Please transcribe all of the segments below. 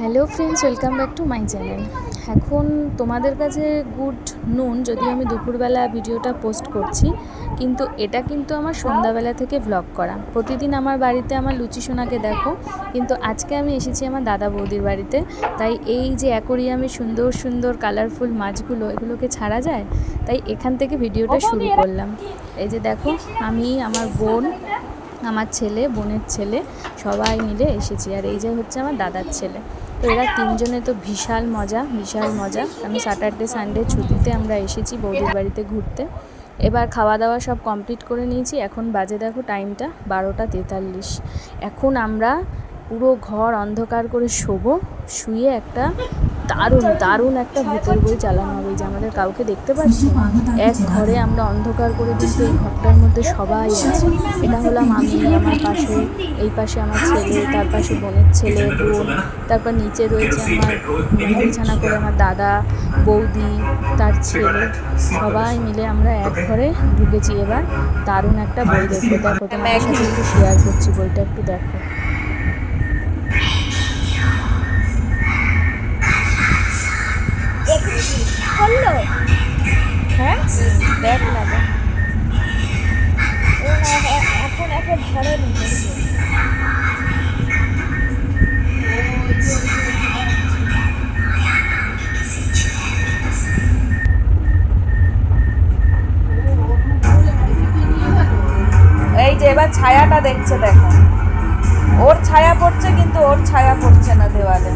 Hello friends welcome back to my channel এখন তোমাদের কাছে গুড নুন যদিও আমি দুপুরবেলা ভিডিওটা পোস্ট করছি, কিন্তু এটা কিন্তু আমার সন্ধ্যাবেলা থেকে ব্লগ করা। প্রতিদিন আমার বাড়িতে আমার লুচি সোনাকে দেখো, কিন্তু আজকে আমি এসেছি আমার দাদা বৌদির বাড়িতে, তাই এই যে অ্যাকোরিয়ামে সুন্দর সুন্দর কালারফুল মাছগুলো, এগুলোকে ছাড়া যায়? তাই এখান থেকে ভিডিওটা শুরু করলাম। এই যে দেখো, আমি, আমার বোন, আমার ছেলে, বোনের ছেলে, সবাই মিলে এসেছি, আর এই যে হচ্ছে আমার দাদার ছেলে। তো এরা তিনজনে তো বিশাল মজা বিশাল মজা। আমি স্যাটারডে সানডে ছুটিতে আমরা এসেছি বৌদির বাড়িতে ঘুরতে। এবার খাওয়া দাওয়া সব কমপ্লিট করে নিয়েছি। এখন বাজে দেখো টাইমটা বারোটা তেতাল্লিশ। এখন আমরা পুরো ঘর অন্ধকার করে শোবো, শুয়ে একটা দারুণ দারুণ একটা ভূতের বই চালানো হবে যে আমাদের কাউকে দেখতে পাচ্ছি এক ঘরে আমরা অন্ধকার করে কিন্তু এই ঘরটার মধ্যে সবাই আছে। এটা হলাম আমি, আমার পাশে, এই পাশে আমার ছেলে, তার পাশে বোনের ছেলে, বোন, তারপর নিচে রয়েছে আমার বিছানা করে আমার দাদা, বৌদি, তার ছেলে। সবাই মিলে আমরা এক ঘরে ঢুকেছি। এবার দারুণ একটা বই দেখব দেখো তোমার একটু শেয়ার করছি বইটা, একটু দেখো। করল হ্যাঁ? দেখ না এখন এখন নিতেছে এই যে এবার ছায়াটা দেখছে দেখো। ওর ছায়া পড়ছে কিন্তু ওর ছায়া পড়ছে না দেওয়ালে।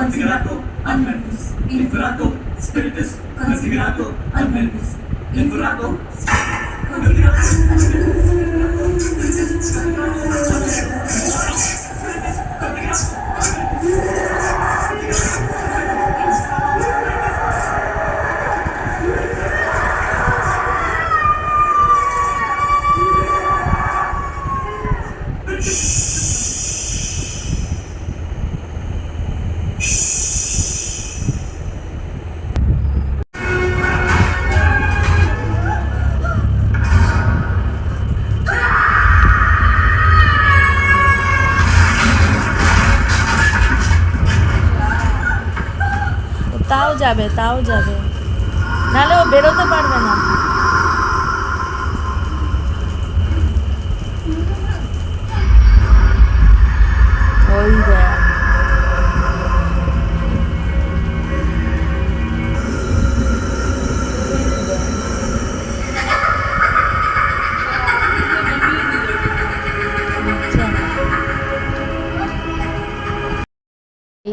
considerato albertus, infrato spiritus, considerato albertus, infrato considerato যাবে তাও যাবে। নাহলে ও বেরোতে পারবে না। ওই দেখ।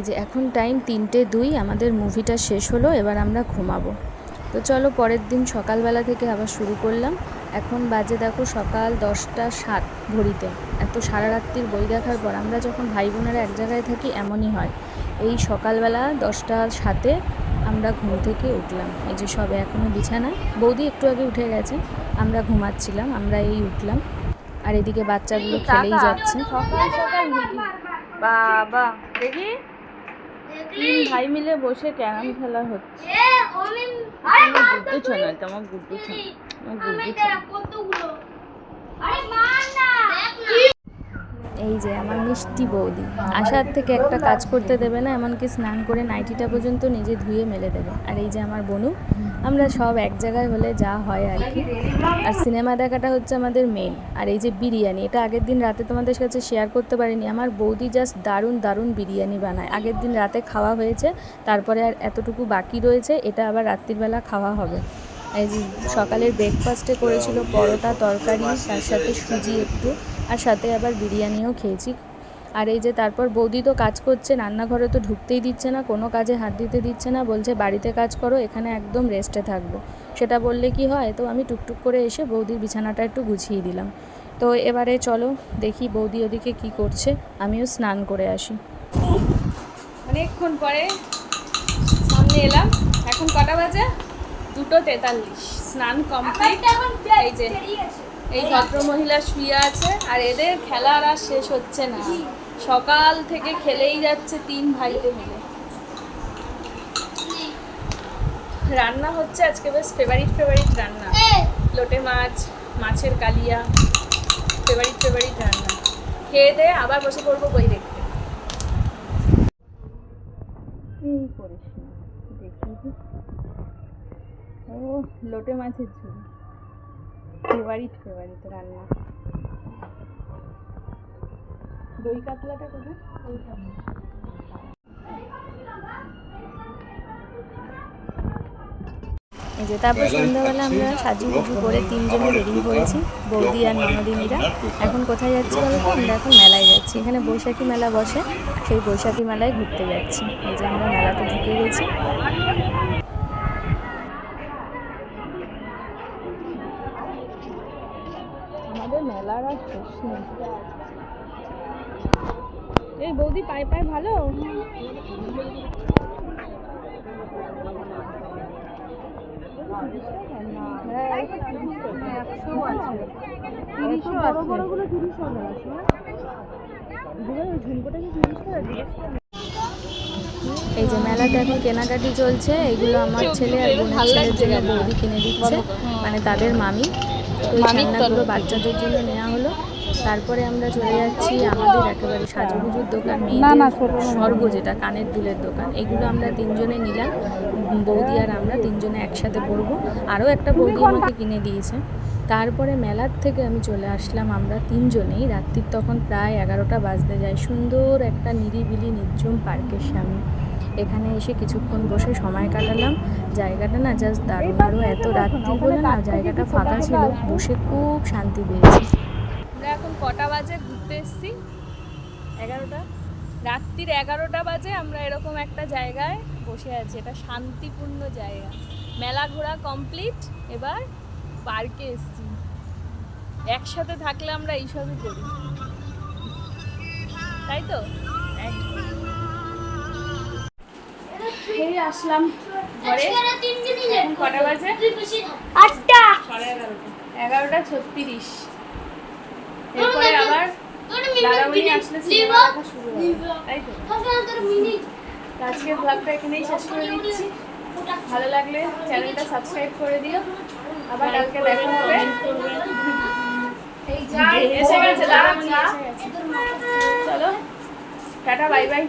যে এখন টাইম তিনটে দুই আমাদের মুভিটা শেষ হলো এবার আমরা ঘুমাবো। তো চলো পরের দিন সকালবেলা থেকে আবার শুরু করলাম। এখন বাজে দেখো সকাল দশটা সাত ঘড়িতে এত সারা রাত্রির বই দেখার পর আমরা যখন ভাই বোনেরা এক জায়গায় থাকি এমনই হয়। এই সকালবেলা দশটা সাতে আমরা ঘুম থেকে উঠলাম। এই যে সবে এখনও বিছানা। বৌদি একটু আগে উঠে গেছে। আমরা ঘুমাচ্ছিলাম আমরা এই উঠলাম। আর এদিকে বাচ্চাগুলো খেলেই যাচ্ছে। সকাল সকাল বাবা দেখি। তিন ভাই মিলে বসে ক্যারাম খেলা হচ্ছে। গুড্ডু ছোনা না তোমার গুড্ডু এই যে আমার মিষ্টি বৌদি আসার থেকে একটা কাজ করতে দেবে না এমনকি স্নান করে নাইটিটা পর্যন্ত নিজে ধুয়ে মেলে দেবে। আর এই যে আমার বনু আমরা সব এক জায়গায় হলে যা হয় আর কি। আর সিনেমা দেখাটা হচ্ছে আমাদের মেন আর এই যে বিরিয়ানি, এটা আগের দিন রাতে তোমাদের কাছে শেয়ার করতে পারিনি। আমার বৌদি জাস্ট দারুণ দারুণ বিরিয়ানি বানায়। আগের দিন রাতে খাওয়া হয়েছে, তারপরে আর এতটুকু বাকি রয়েছে, এটা আবার রাত্রিবেলা খাওয়া হবে। এই যে সকালের ব্রেকফাস্টে করেছিল পরোটা, তরকারি, তার সাথে সুজি একটু, আর সাথে আবার বিরিয়ানিও খেয়েছি। আর এই যে তারপর বৌদি তো কাজ করছে রান্নাঘরে তো ঢুকতেই দিচ্ছে না কোনো কাজে হাত দিতে দিচ্ছে না বলছে বাড়িতে কাজ করো এখানে একদম রেস্টে থাকব। সেটা বললে কি হয় তো আমি টুকটুক করে এসে বৌদির বিছানাটা একটু গুছিয়ে দিলাম। তো এবারে চলো দেখি বৌদি ওদিকে কি করছে আমিও স্নান করে আসি। অনেকক্ষণ পরে সামনে এলাম এখন কটা বাজে? দুটো তেতাল্লিশ স্নান কমপ্লিট। এই যে এই ভদ্রমহিলা শুয়ে আছে আর এদের খেলার আর শেষ হচ্ছে না। সকাল থেকে খেলেই যাচ্ছে তিন ভাইতে মিলে। রান্না হচ্ছে আজকে বেশ ফেভারিট ফেভারিট রান্না। লোটে মাছ, মাছের কালিয়া ফেভারিট ফেভারিট রান্না। খেয়ে দিয়ে আবার বসে পড়ব বই দেখতে। ও, লোটে মাছের ঝোল। ফেভারিট ফেভারিট রান্না। দই কাতলাটা কোথায়? এই যে তারপর সন্ধ্যাবেলা আমরা সাজুগুজু করে তিনজনে বেরিয়ে পড়েছি বৌদি আর ননদিনীরা। এখন কোথায় যাচ্ছি বলো তো? আমরা এখন মেলায় যাচ্ছি। এখানে বৈশাখী মেলা বসে। সেই বৈশাখী মেলায় ঘুরতে যাচ্ছি। এই যে আমরা মেলাতে ঢুকে গেছি আমাদের মেলার আর শেষ নেই। এই বৌদি পায়ে পায়ে ভালো? হ্যাঁ, তিরিশ হবে এই যে মেলাতে এখন কেনাকাটি চলছে। এইগুলো আমার ছেলে আর বোনের ছেলের জন্য বৌদি কিনে দিচ্ছে। মানে তাদের মামি। তো এই খেলনাগুলো বাচ্চাদের জন্য নেওয়া হলো। তারপরে আমরা চলে যাচ্ছি আমাদের একেবারে সাজুগুজুর দোকান মেয়েদের স্বর্গ যেটা কানের দুলের দোকান। এগুলো আমরা তিনজনে নিলাম। বৌদি আর আমরা তিনজনে একসাথে পরবো। আরও একটা বৌদি আমাকে কিনে দিয়েছে। তারপরে মেলার থেকে আমি চলে আসলাম আমরা তিনজনেই। রাত্রির তখন প্রায় এগারোটা বাজতে যায়। সুন্দর একটা নিরিবিলি নির্জন পার্কের সামনে। এখানে এসে কিছুক্ষণ বসে সময় কাটালাম। জায়গাটা না জাস্ট দারুণ। আরও এত রাত্রি বলে না, জায়গাটা ফাঁকা ছিল। বসে খুব শান্তি পেয়েছি। আমরা এখন কটা বাজে? ঘুরতে এসেছি। এগারোটা। রাত্রির এগারোটা বাজে, আমরা এরকম একটা জায়গায় বসে আছি। এটা শান্তিপূর্ণ জায়গা। মেলা ঘোরা কমপ্লিট এবার পার্কে এসেছি। একসাথে থাকলে আমরা এইসবই করি। তাই তো? এই আসলাম। ঘরে কটা বাজে? আটটা। এগারোটা। এগারোটা ছত্রিশ। এরপরে আবার দাদামণি আসলে শুরু তাই তো? আজকের ব্লগটা এখানেই শেষ করে দিচ্ছি। ভালো লাগলে চ্যানেলটা সাবস্ক্রাইব করে দিও। আবার কালকে দেখা হবে। এসে গেছে দাদামণি চলো টাটা বাই বাই।